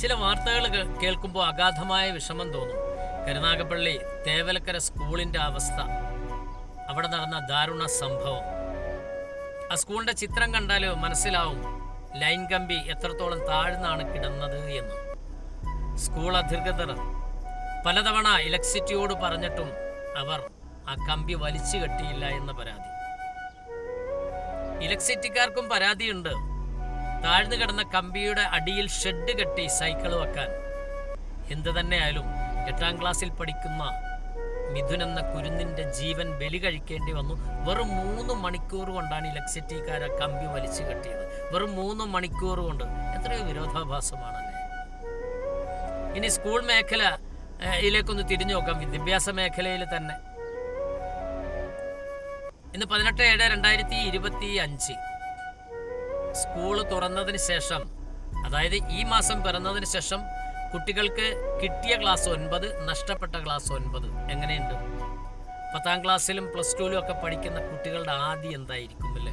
ചില വാർത്തകൾ കേൾക്കുമ്പോൾ അഗാധമായ വിഷമം തോന്നും. കരുനാഗപ്പള്ളി തേവലക്കര സ്കൂളിന്റെ അവസ്ഥ. അവിടെ നടന്ന ദാരുണ സംഭവം. ആ സ്കൂളിന്റെ ചിത്രം കണ്ടാൽ മനസ്സിലാവും ലൈൻ കമ്പി എത്രത്തോളം താഴ്ന്നാണ് കിടന്നത് എന്ന്. സ്കൂൾ അധികൃതർ പലതവണ ഇലക്ട്രിസിറ്റിയോട് പറഞ്ഞിട്ടും അവർ ആ കമ്പി വലിച്ചു കെട്ടിയില്ല എന്ന പരാതി. ഇലക്ട്രിസിറ്റിക്കാർക്കും പരാതിയുണ്ട്. താഴ്ന്നു കിടന്ന കമ്പിയുടെ അടിയിൽ ഷെഡ് കെട്ടി സൈക്കിൾ വെക്കാൻ. എന്തു തന്നെയായാലും എട്ടാം ക്ലാസ്സിൽ പഠിക്കുന്ന മിഥുൻ എന്ന കുരുന്നിന്റെ ജീവൻ ബലി കഴിക്കേണ്ടി വന്നു. വെറും മൂന്ന് മണിക്കൂർ കൊണ്ടാണ് ഇലക്ട്രിസിറ്റിക്കാര കമ്പി വലിച്ചു കെട്ടിയത്. വെറും മൂന്ന് മണിക്കൂർ കൊണ്ട് എത്രയോ വിരോധാഭാസമാണല്ലേ? ഇനി സ്കൂൾ മേഖല ഇതിലേക്കൊന്ന് തിരിഞ്ഞു നോക്കാം. വിദ്യാഭ്യാസ മേഖലയിൽ തന്നെ. ഇന്ന് പതിനെട്ട് ഏഴ് രണ്ടായിരത്തി ഇരുപത്തി അഞ്ച് സ്കൂൾ തുറന്നതിന് ശേഷം അതായത് ഈ മാസം പിറന്നതിന് ശേഷം കുട്ടികൾക്ക് കിട്ടിയ ക്ലാസ് ഒൻപത് നഷ്ടപ്പെട്ട ക്ലാസ് ഒൻപത്. എങ്ങനെയുണ്ട്? പത്താം ക്ലാസ്സിലും പ്ലസ് ടുവിലും ഒക്കെ പഠിക്കുന്ന കുട്ടികളുടെ ആദ്യം എന്തായിരിക്കും അല്ലേ?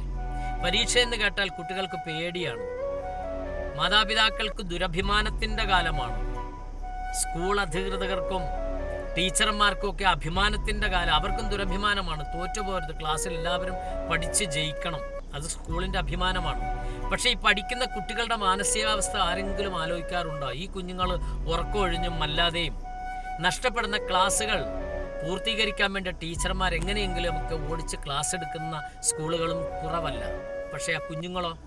പരീക്ഷ എന്ന് കേട്ടാൽ കുട്ടികൾക്ക് പേടിയാണ്. മാതാപിതാക്കൾക്ക് ദുരഭിമാനത്തിന്റെ കാലമാണ്. സ്കൂൾ അധികൃതർക്കും ടീച്ചർമാർക്കും ഒക്കെ അഭിമാനത്തിന്റെ കാലം. അവർക്കും ദുരഭിമാനമാണ്. തോറ്റുപോകരുത് ക്ലാസ്സിൽ എല്ലാവരും പഠിച്ച് ജയിക്കണം. അത് സ്കൂളിന്റെ അഭിമാനമാണ്. പക്ഷേ ഈ പഠിക്കുന്ന കുട്ടികളുടെ മാനസികാവസ്ഥ ആരെങ്കിലും ആലോചിക്കാറുണ്ടോ? ഈ കുഞ്ഞുങ്ങൾ ഉറക്കമൊഴിഞ്ഞും അല്ലാതെയും നഷ്ടപ്പെടുന്ന ക്ലാസ്സുകൾ പൂർത്തീകരിക്കാൻ വേണ്ടി ടീച്ചർമാർ എങ്ങനെയെങ്കിലും ഒക്കെ ഓടിച്ച് ക്ലാസ് എടുക്കുന്ന സ്കൂളുകളും കുറവല്ല. പക്ഷേ ആ കുഞ്ഞുങ്ങളോ?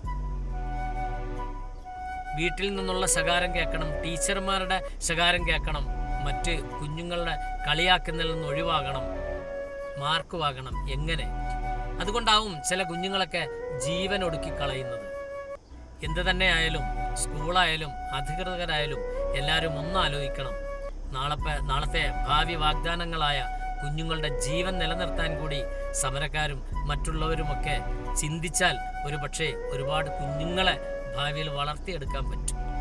വീട്ടിൽ നിന്നുള്ള ശകാരം കേൾക്കണം ടീച്ചർമാരുടെ ശകാരം കേൾക്കണം മറ്റ് കുഞ്ഞുങ്ങളുടെ കളിയാക്കുന്നതിൽ നിന്ന് ഒഴിവാകണം മാർക്ക് വാങ്ങണം എങ്ങനെ? അതുകൊണ്ടാവും ചില കുഞ്ഞുങ്ങളൊക്കെ ജീവൻ ഒടുക്കി കളയുന്നത്. എന്ത് തന്നെ ആയാലും സ്കൂളായാലും അധികൃതരായാലും എല്ലാവരും ഒന്നാലോചിക്കണം. നാളെ നാളത്തെ ഭാവി വാഗ്ദാനങ്ങളായ കുഞ്ഞുങ്ങളുടെ ജീവൻ നിലനിർത്താൻ കൂടി സമരക്കാരും മറ്റുള്ളവരുമൊക്കെ ചിന്തിച്ചാൽ ഒരു പക്ഷേ ഒരുപാട് കുഞ്ഞുങ്ങളെ ഭാവിയിൽ വളർത്തിയെടുക്കാൻ പറ്റും.